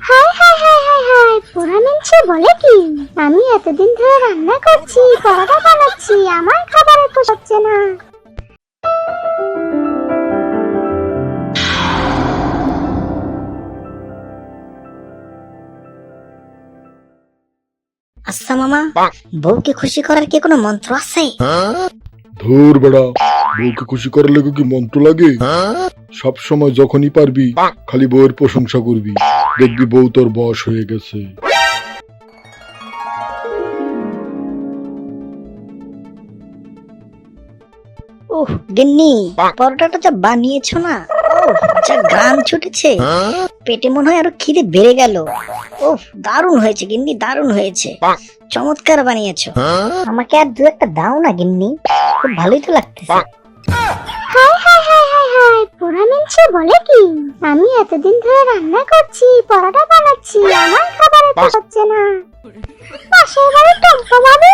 High হাই হাই হাই হাই পোড়া মিনছে বলে কি আমি এতদিন ধরে রান্না করছি পরোটা বানাচ্ছি আমার খাবারে তো না আচ্ছা মামা বউকে খুশি করার কি কোনো মন্ত্র আছে ধুর বেড়া বউকে খুশি করার লেগে কি মন্ত্র লাগে? সব সময় যখনই পারবি খালি বউয়ের প্রশংসা করবি। দেখবি বউ তোর বয়স হয়ে গেছে। ওহ গিন্নি পরোটাটা যা বানিয়েছো না? ওহ যা গান ছুটেছে। পেটে মনে হয় আরও খিদে বেড়ে গেল। ওহ দারুণ হয়েছে গিন্নি দারুণ হয়েছে। চমৎকার বানিয়েছো। আমাকে আর দু একটা দাও না গিন্নি। খুব ভালোই তো লাগতেছে। বলে কি? আমি এতদিন ধরে রান্না করছি পরোটা বানাচ্ছি আমার খাবারে হচ্ছে না। পাশের বাড়ির টম্পা ভাবি